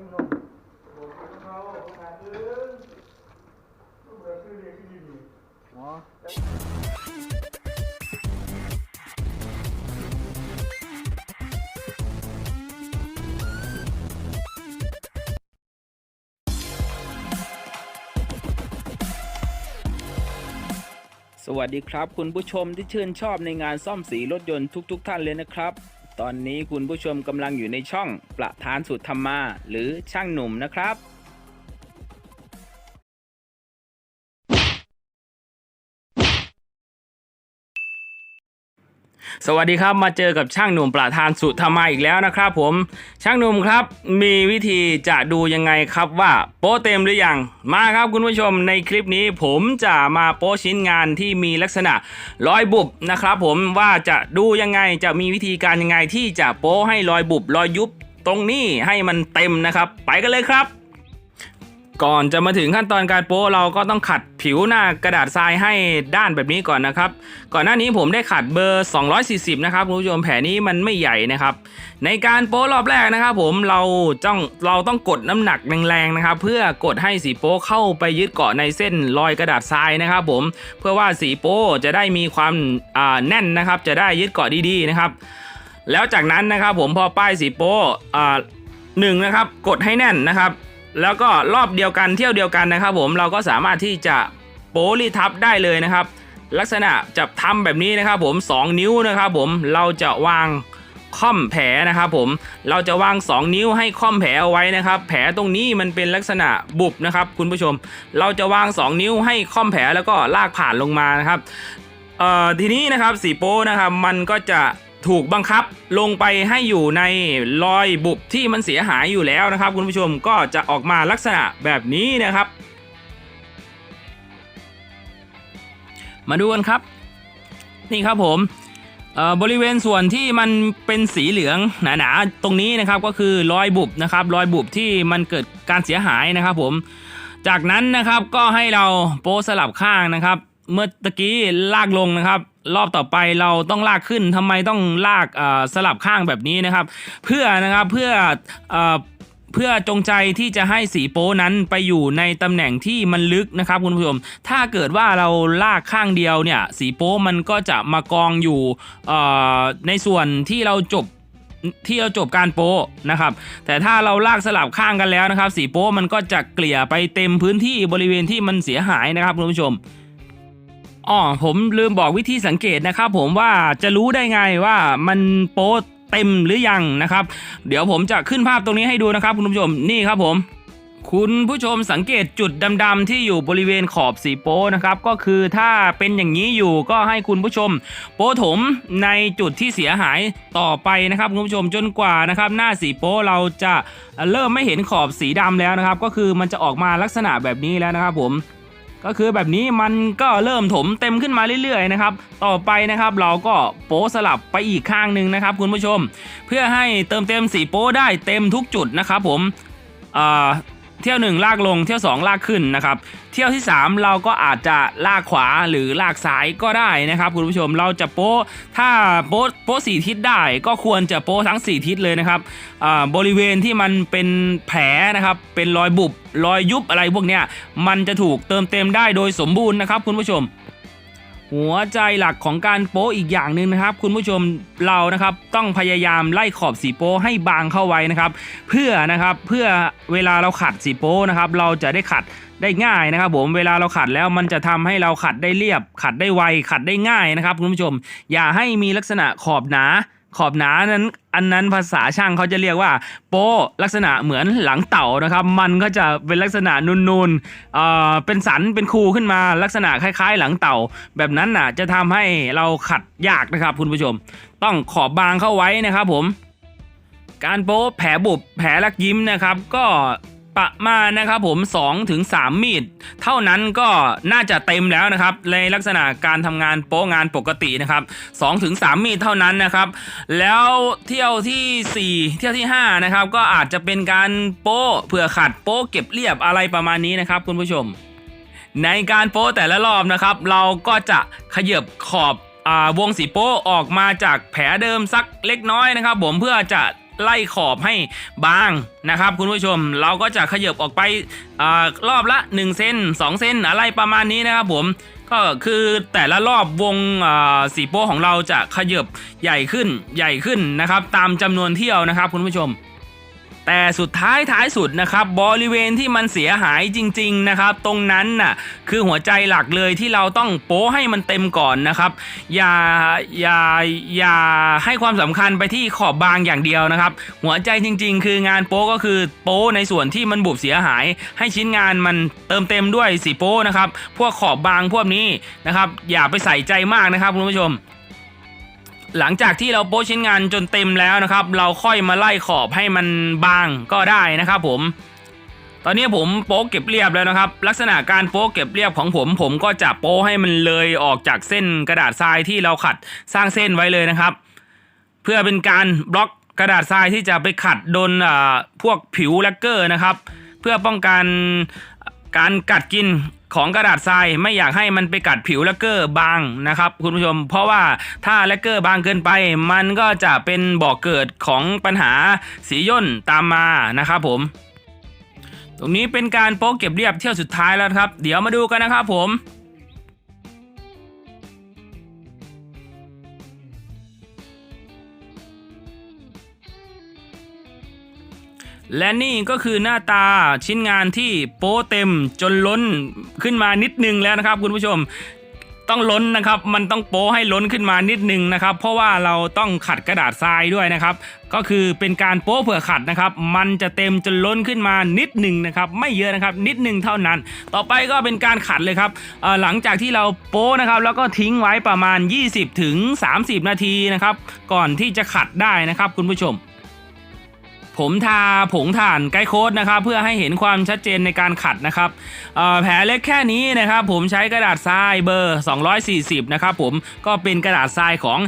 สวัสดีครับ คุณผู้ชมที่ชื่นชอบในงานซ่อมสีรถยนต์ทุก ๆ ท่านเลยนะครับ ตอนนี้คุณผู้ชมกำลังอยู่ในช่องประธานสุดธรรมา หรือช่างหนุ่มนะครับ สวัสดีครับมาเจอกับช่างหนุ่มประธานสุธรรมาอีกแล้วนะครับผมช่างหนุ่มครับมีวิธีจะดูยังไงครับว่าโป๊เต็มหรือยังมาครับคุณผู้ชมในคลิปนี้ผมจะมาโป๊ชิ้นงานที่มีลักษณะรอยบุบนะครับผมว่าจะดูยังไงจะมีวิธีการยังไงที่จะโป๊ให้รอยบุบรอยยุบตรงนี้ให้มันเต็มนะครับ ไปกันเลยครับ ก่อนจะมาถึงขั้นตอนการโป๊เราก็ต้องขัดผิวหน้ากระดาษทรายให้ด้านแบบนี้ก่อนนะครับ ก่อนหน้านี้ผมได้ขัดเบอร์ 240 นะครับคุณผู้ชมแผลนี้มันไม่ใหญ่นะครับ ในการโป๊รอบแรกนะครับ ผมเราต้องเราต้องกดน้ำหนักแรงๆนะครับ เพื่อกดให้สีโป๊เข้าไปยึดเกาะในเส้นรอยกระดาษทรายนะครับ ผมเพื่อว่าสีโป๊จะได้มีความแน่นนะครับ จะได้ยึดเกาะดีๆนะครับ แล้วจากนั้นนะครับผมพอป้ายสีโป๊หนึ่งนะครับ กดให้แน่นนะครับ แล้วก็รอบเดียวกันเที่ยวเดียวกันนะครับ ผมเราก็สามารถที่จะโป๊รีทับได้เลยนะครับ ลักษณะจะทำแบบนี้นะครับ ผม 2 นิ้วนะครับ ผมเราจะวางค่อมแผลนะครับผมเราจะวาง 2 นิ้วให้ค่อมแผลเอาไว้นะครับ แผลตรงนี้มันเป็นลักษณะบุบนะครับ คุณผู้ชม เราจะวาง 2 นิ้วให้ค่อมแผลแล้วก็ลากผ่านลงมานะครับเอ่อทีนี้นะครับสีโป้นะครับมันก็จะ ถูกบังคับลงไปให้อยู่ในรอยบุบที่มันเสียหายอยู่แล้วนะครับ คุณผู้ชมก็จะออกมาลักษณะแบบนี้นะครับ มาดูกันครับ นี่ครับผมเอ่อบริเวณส่วนที่มันเป็นสีเหลืองหนาๆตรงนี้นะครับก็คือรอยบุบนะครับรอยบุบที่มันเกิดการเสียหายนะครับผม จากนั้นนะครับก็ให้เราโป๊สลับข้างนะครับ เมื่อตะกี้ลากลงนะครับ รอบต่อไปเราต้องลากขึ้นทำไมต้องลากสลับข้างแบบนี้นะครับ เพื่อนะครับเพื่อเอ่อเพื่อจงใจที่จะให้สีโป้นั้นไปอยู่ในตำแหน่งที่มันลึกนะครับคุณผู้ชม ถ้าเกิดว่าเราลากข้างเดียวเนี่ยสีโป้มันก็จะมากองอยู่ในส่วนที่เราจบที่เราจบการโป้นะครับ แต่ถ้าเราลากสลับข้างกันแล้วนะครับ สีโป้มันก็จะเกลี่ยไปเต็มพื้นที่บริเวณที่มันเสียหายนะครับคุณผู้ชม อ๋อผมลืมบอกวิธีสังเกตนะครับผมว่าจะรู้ได้ไงว่ามันโป้เต็มหรือยังนะครับ เดี๋ยวผมจะขึ้นภาพตรงนี้ให้ดูนะครับ คุณผู้ชมนี่ครับผมคุณผู้ชมสังเกตจุดดำๆที่อยู่บริเวณขอบสีโป้นะครับ ก็คือถ้าเป็นอย่างนี้อยู่ก็ให้คุณผู้ชม โป้ถมในจุดที่เสียหายต่อไปนะครับคุณผู้ชมจนกว่านะครับ หน้าสีโป้เราจะเริ่มไม่เห็นขอบสีดำแล้วนะครับ ก็คือมันจะออกมาลักษณะแบบนี้แล้วนะครับผม ก็คือแบบนี้มันก็เริ่มถมเต็มขึ้นมาเรื่อยๆนะครับ ต่อไปนะครับเราก็โป้สลับไปอีกข้างหนึ่งนะครับ คุณผู้ชม เพื่อให้เติมเต็มสีโป้ได้เต็มทุกจุดนะครับผมอ่า เที่ยวหนึ่งลากลงเที่ยวสองลากขึ้นนะครับเที่ยวที่ 3 เราก็อาจจะลากขวาหรือลากซ้ายก็ได้นะครับคุณผู้ชมเราจะโป๊ถ้าโป๊โป๊สี่ทิศได้ก็ควรจะโป๊ทั้ง 4 ทิศเลยนะครับบริเวณที่มันเป็นแผลนะครับเป็นรอยบุบรอยยุบอะไรพวกเนี้ยมันจะถูกเติมเต็มได้โดยสมบูรณ์นะครับคุณผู้ชม หัวใจหลักของการโป๊อีกอย่างหนึ่งนะครับ คุณผู้ชมเรานะครับต้องพยายามไล่ขอบสีโป้ให้บางเข้าไว้นะครับ เพื่อนะครับเพื่อเวลาเราขัดสีโป้นะครับ เราจะได้ขัดได้ง่ายนะครับ ผมเวลาเราขัดแล้วมันจะทำให้เราขัดได้เรียบ ขัดได้ไวขัดได้ง่ายนะครับ คุณผู้ชม อย่าให้มีลักษณะขอบหนา ขอบหนานั้นอันนั้นภาษาช่างเขาจะเรียกว่า โปลักษณะเหมือนหลังเต่านะครับ มันก็จะเป็นลักษณะนูนๆเอ่อเป็นสันเป็นคูขึ้นมาลักษณะคล้าย ๆ หลังเต่า แบบนั้นน่ะจะทำให้เราขัดยากนะครับ คุณผู้ชม ต้องขอบบางเข้าไว้นะครับผม การโป๊แผลบุบแผลลักยิ้มนะครับ ก็ ประมาณนะครับผม2ถึง3มีด เท่านั้นก็น่าจะเต็มแล้วนะครับ ในลักษณะการทำงานโป๊งานปกตินะครับ2ถึง3มีดเท่านั้นนะครับ แล้วเที่ยวทีสี่4 เที่ยวที่5นะครับก็อาจจะเป็นการโป๊เผื่อขัดโป๊เก็บเรียบอะไรประมาณนี้นะครับ คุณผู้ชม ในการโป๊แต่ละรอบนะครับ เราก็จะขยับขอบอาวงสีโป๊ออกมาจากแผลเดิมสักเล็กน้อยนะครับ ผมเพื่อจะไล่ขอบให้บางนะครับ คุณผู้ชมเราก็จะขยบออกไปอรอบละ 1 เซน2 เซนอะไรประมาณนี้นะครับผมก็คือแต่ละรอบวงสีโป้ของเราจะขยบใหญ่ขึ้นใหญ่ขึ้นนะครับ ตามจำนวนเที่ยวนะครับ คุณผู้ชม แต่สุดท้ายท้ายสุดนะครับบริเวณที่มันเสียหายจริง ๆ นะครับ ตรงนั้นน่ะคือหัวใจหลักเลยที่เราต้องโป้ให้มันเต็มก่อนนะครับ อย่าอย่าอย่าให้ความสำคัญไปที่ขอบบางอย่างเดียวนะครับ หัวใจจริง ๆ คืองานโป้ก็คือโป้ในส่วนที่มันบุบเสียหาย ให้ชิ้นงานมันเติมเต็มด้วยสีโป้นะครับ พวกขอบบางพวกนี้นะครับ อย่าไปใส่ใจมากนะครับคุณผู้ชม หลังจากที่เราโป้ชิ้นงานจนเต็มแล้วนะครับ เราค่อยมาไล่ขอบให้มันบางก็ได้นะครับผม ตอนนี้ผมโป๊เก็บเรียบแล้วนะครับ ลักษณะการโป๊เก็บเรียบของผม ผมก็จะโป๊ให้มันเลยออกจากเส้นกระดาษทรายที่เราขัดสร้างเส้นไว้เลยนะครับ เพื่อเป็นการบล็อกกระดาษทรายที่จะไปขัดโดนพวกผิวแลกเกอร์นะครับ เพื่อป้องกันการกัดกิน ของกระดาษทรายไม่อยากให้มันไปกัดผิวแลกเกอร์บางนะครับคุณผู้ชม เพราะว่าถ้าแลกเกอร์บางเกินไป มันก็จะเป็นบ่อกเกิดของปัญหาสีย่นตามมานะครับผม ตรงนี้เป็นการโป๊กเก็บเรียบเที่ยวสุดท้ายแล้วครับ เดี๋ยวมาดูกันนะครับผม และนี่ก็คือหน้าตาชิ้นงานที่โป๊เต็มจนล้นขึ้นมานิดนึงแล้วนะครับ คุณผู้ชมต้องล้นนะครับ มันต้องโป๊ให้ล้นขึ้นมานิดนึงนะครับ เพราะว่าเราต้องขัดกระดาษทรายด้วยนะครับ ก็คือเป็นการโป๊เผื่อขัดนะครับ มันจะเต็มจนล้นขึ้นมานิดหนึ่งนะครับ ไม่เยอะนะครับ นิดหนึ่งเท่านั้น ต่อไปก็เป็นการขัดเลยครับ หลังจากที่เราโป๊นะครับ แล้วก็ทิ้งไว้ประมาณ 20ถึง30 นาทีนะครับ ก่อนที่จะขัดได้นะครับ คุณผู้ชม ผมทาผงถ่านไกด์โค้ดนะครับเพื่อให้เห็นความชัดเจนในการขัดนะครับแผลเล็กแค่นี้นะครับผมใช้กระดาษทรายเบอร์ 240 นะครับผมก็เป็นกระดาษทรายของ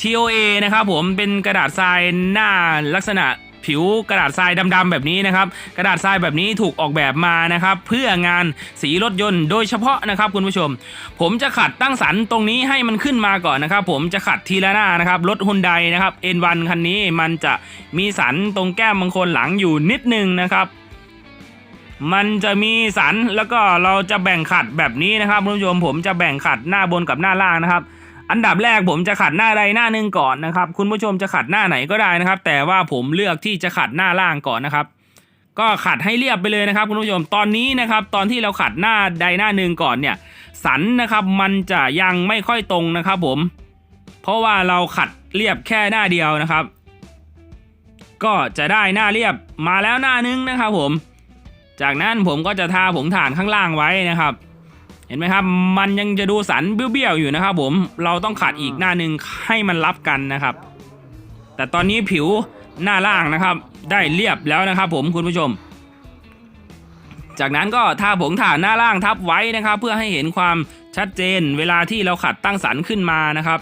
TOA นะครับผมเป็นกระดาษทรายหน้าลักษณะ ผิวกระดาษทรายดำๆแบบนี้นะครับ กระดาษทรายแบบนี้ถูกออกแบบมานะครับ เพื่องานสีรถยนต์โดยเฉพาะนะครับคุณผู้ชม ผมจะขัดตั้งสันตรงนี้ให้มันขึ้นมาก่อนนะครับ ผมจะขัดทีละหน้านะครับรถฮุนไดนะครับ N1 คันนี้มันจะมีสันตรงแก้มบางคนหลังอยู่นิดนึงนะครับมันจะมีสันแล้วก็เราจะแบ่งขัดแบบนี้นะครับคุณผู้ชมผมจะแบ่งขัดหน้าบนกับหน้าล่างนะครับ อันดับแรกผมจะขัดหน้าใดหน้าหนึ่งก่อนนะครับ คุณผู้ชมจะขัดหน้าไหนก็ได้นะครับ แต่ว่าผมเลือกที่จะขัดหน้าล่างก่อนนะครับ ก็ขัดให้เรียบไปเลยนะครับ คุณผู้ชมตอนนี้นะครับ ตอนที่เราขัดหน้าใดหน้าหนึ่งก่อนเนี่ย สันนะครับมันจะยังไม่ค่อยตรงนะครับ ผม เพราะว่าเราขัดเรียบแค่หน้าเดียวนะครับ ก็จะได้หน้าเรียบมาแล้วหน้านึงนะครับ ผม จากนั้นผมก็จะทาผงถ่านข้างล่างไว้นะครับ ห็นไหมครับ มันยังจะดูสันเบี้ยวๆอยู่นะครับผม เราต้องขัดอีกหน้าหนึ่งให้มันรับกันนะครับ แต่ตอนนี้ผิวหน้าล่างนะครับ ได้เรียบแล้วนะครับ ผมคุณผู้ชม จากนั้นก็ทาผงถ่านหน้าล่างทับไว้นะครับ เพื่อให้เห็นความชัดเจน เวลาที่เราขัดตั้งสันขึ้นมานะครับ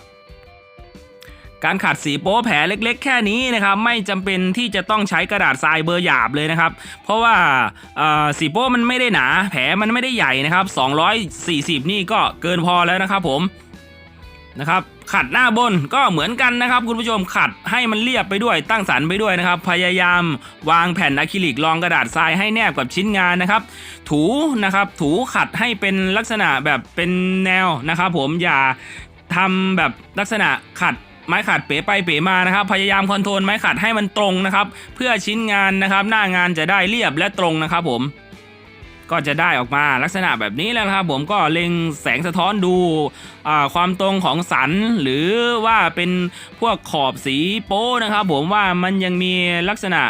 การขัดสีโป๊แผลเล็กๆ แค่นี้นะครับไม่จำเป็นที่จะต้องใช้กระดาษทรายเบอร์หยาบเลยนะครับ เพราะว่าสีโป๊มันไม่ได้หนา แผลมันไม่ได้ใหญ่นะครับ 240 นี่ก็เกินพอแล้วนะครับผมนะครับขัดหน้าบนก็เหมือนกันนะครับ คุณผู้ชมขัดให้มันเรียบไปด้วยตั้งสันไปด้วยนะครับ พยายามวางแผ่นอะคริลิกรองกระดาษทรายให้แนบกับชิ้นงานนะครับ ถูนะครับถูขัดให้เป็นลักษณะแบบเป็นแนวนะครับ ผมอย่าทำแบบลักษณะขัด ไม้ขัดเป๋ไปเป๋มานะครับ พยายามคอนโทรลไม้ขัดให้มันตรงนะครับ เพื่อชิ้นงานนะครับ หน้างานจะได้เรียบและตรงนะครับผมก็จะได้ออกมาลักษณะแบบนี้แล้วครับผมก็เล็งแสงสะท้อนดูความตรงของสันหรือว่าเป็นพวกขอบสีโป้นะครับ ผมว่ามันยังมีลักษณะ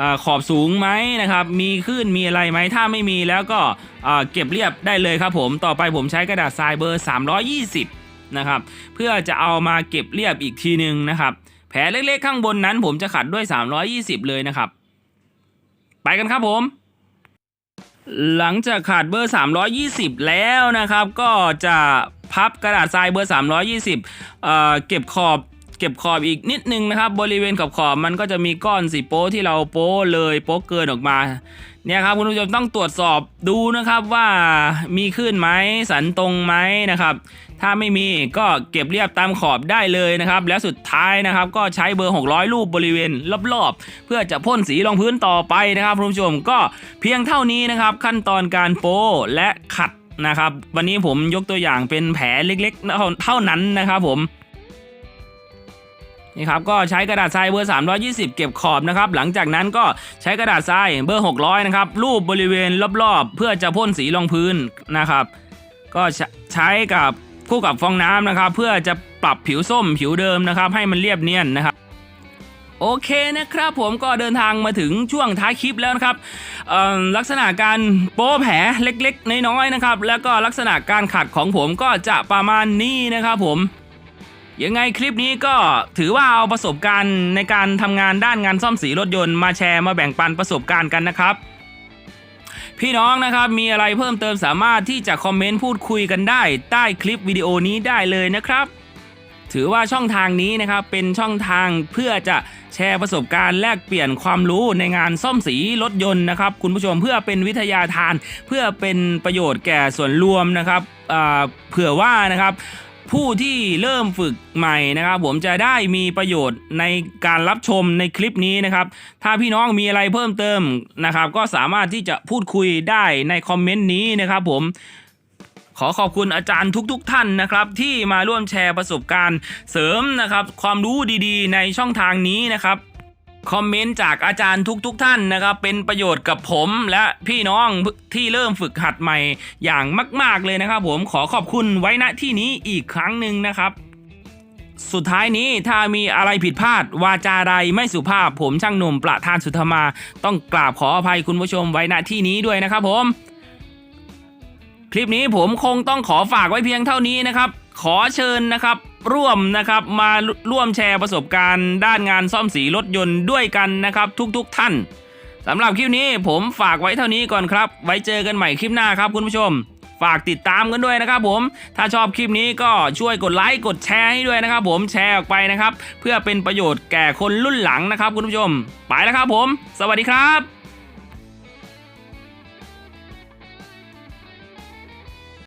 อขอบสูงไหมนะครับ มีขึ้นมีอะไรไหมถ้าไม่มีแล้วก็เก็บเรียบได้เลยครับผมต่อไปผมใช้กระดาษทรายเบอร์ 320 นะครับ เพื่อจะเอามาเก็บเรียบอีกทีหนึ่งนะครับ แผลเล็กๆข้างบนนั้นผมจะขัดด้วย 320 เลยนะครับ ไปกันครับผม หลังจากขาดเบอร์ 320 แล้วนะครับ ก็จะพับกระดาษทรายเบอร์ 320เอ่อเก็บขอบ เก็บขอบอีกนิดนึงนะครับ บริเวณขอบขอบมันก็จะมีก้อนสีโป๊ที่เราโป๊เลยโป๊เกินออกมาเนี่ยครับคุณผู้ชมต้องตรวจสอบดูนะครับว่ามีขึ้นไหมสันตรงไหมนะครับ ถ้าไม่มีก็เก็บเรียบตามขอบได้เลยนะครับ แล้วสุดท้ายนะครับ ก็ใช้เบอร์ 600 รูปบริเวณรอบๆ เพื่อจะพ่นสีรองพื้นต่อไปนะครับคุณผู้ชมก็เพียงเท่านี้นะครับ ขั้นตอนการโป้และขัดนะครับ วันนี้ผมยกตัวอย่างเป็นแผลเล็กๆ เท่านั้นนะครับผม นี่ครับก็ใช้กระดาษทรายเบอร์ 320 เก็บขอบนะครับหลังจากนั้นก็ใช้กระดาษทรายเบอร์ 600 นะครับรูปบริเวณรอบๆ เพื่อจะพ่นสีรองพื้นนะครับ ก็ใช้กับคู่กับฟองน้ำนะครับ เพื่อจะปรับผิวส้มผิวเดิมนะครับ ให้มันเรียบเนียนนะครับโอเคนะครับผมก็เดินทางมาถึงช่วงท้ายคลิปแล้วนะครับลักษณะการโป้แผลเล็กๆ น้อยๆนะครับ แล้วก็ลักษณะการขัดของผมก็จะประมาณนี้นะครับผม ยังไงคลิปนี้ก็ถือว่าเอาประสบการณ์ในการทำงานด้านงานซ่อมสีรถยนต์มาแชร์มาแบ่งปันประสบการณ์กันนะครับ พี่น้องนะครับมีอะไรเพิ่มเติมสามารถที่จะคอมเมนต์พูดคุยกันได้ ใต้คลิปวิดีโอนี้ได้เลยนะครับถือว่าช่องทางนี้นะครับเป็นช่องทางเพื่อจะแชร์ประสบการณ์แลกเปลี่ยนความรู้ในงานซ่อมสีรถยนต์นะครับ คุณผู้ชมเพื่อเป็นวิทยาทาน เพื่อเป็นประโยชน์แก่ส่วนรวมนะครับเผื่อว่านะครับ ผู้ที่เริ่มฝึกใหม่นะครับ ผมจะได้มีประโยชน์ในการรับชมในคลิปนี้นะครับ ถ้าพี่น้องมีอะไรเพิ่มเติมนะครับ ก็สามารถที่จะพูดคุยได้ในคอมเมนต์นี้นะครับ ผมขอขอบคุณอาจารย์ทุกๆทท่านนะครับ ที่มาร่วมแชร์ประสบการณ์เสริมนะครับ ความรู้ดีๆ ในช่องทางนี้นะครับ คอมเมนต์จากอาจารย์ทุกๆทท่านนะครับ เป็นประโยชน์กับผมและพี่น้องที่เริ่มฝึกหัดใหม่อย่างมาก ๆ เลยนะครับ ผมขอขอบคุณไว้ณที่นี้อีกครั้งหนึ่งนะครับ สุดท้ายนี้ถ้ามีอะไรผิดพลาด วาจาใดไม่สุภาพผมช่างหนุ่มประธานสุธรรมา ต้องกราบขออภัยคุณผู้ชมไว้ณที่นี้ด้วยนะครับผม คลิปนี้ผมคงต้องขอฝากไว้เพียงเท่านี้นะครับ ขอเชิญนะครับร่วมนะครับมาร่วมแชร์ประสบการณ์ ด้านงานซ่อมสีรถยนต์ด้วยกันนะครับ ทุกๆท่านสำหรับคลิปนี้ผมฝากไว้เท่านี้ก่อนครับ ไว้เจอกันใหม่คลิปหน้าครับคุณผู้ชม ฝากติดตามกันด้วยนะครับ ผม ถ้าชอบคลิปนี้ก็ช่วยกดไลค์กดแชร์ให้ด้วยนะครับ ผมแชร์ออกไปนะครับ เพื่อเป็นประโยชน์แก่คนรุ่นหลังนะครับ คุณผู้ชม ไปแล้วครับผม สวัสดีครับ